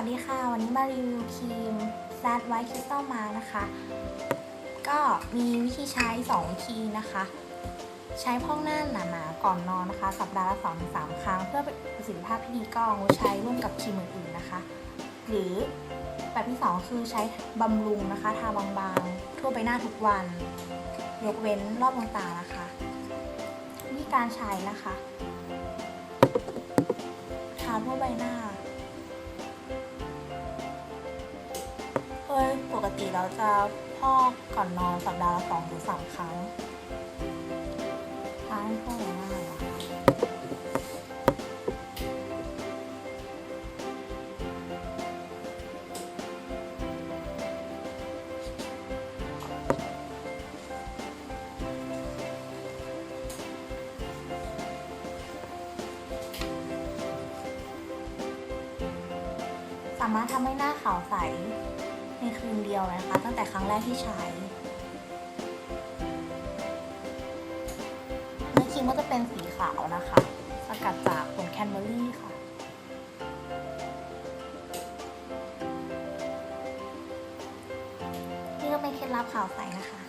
วัสดีค่ะ วันนี้มารีวิวครีม z White Crystal Mask นะคะ ก็มีวิธีใช้ 2 วิธีนะคะ ใช้พอกหน้าหนาๆก่อนนอนนะคะ สัปดาห์ละ2-3ครั้ง เพื่อประสิทธิภาพที่ดีก็งดใช้ร่วมกับครีมอื่นๆนะคะ หรือแบบที่ 2 คือใช้บำรุงนะคะ ทาบางๆ ทั่วใบหน้าทุกวัน ยกเว้นรอบดวงตานะคะวิธีการใช้นะคะ ทาทั่วใบหน้า ติเราจะพอกก่อนนอนสัปดาห์ละสองหรือสามครั้งทาให้ทั่วใบหน้านะคะสามารถทำให้หน้าขาวใส ในคืนเดียวนะคะ ตั้งแต่ครั้งแรกที่ใช้เนื้อครีมก็จะเป็นสีขาวนะคะสกัดจากผลแคนเบอรี่ค่ะนี่ก็เป็นเคล็ดลับขาวใสนะคะ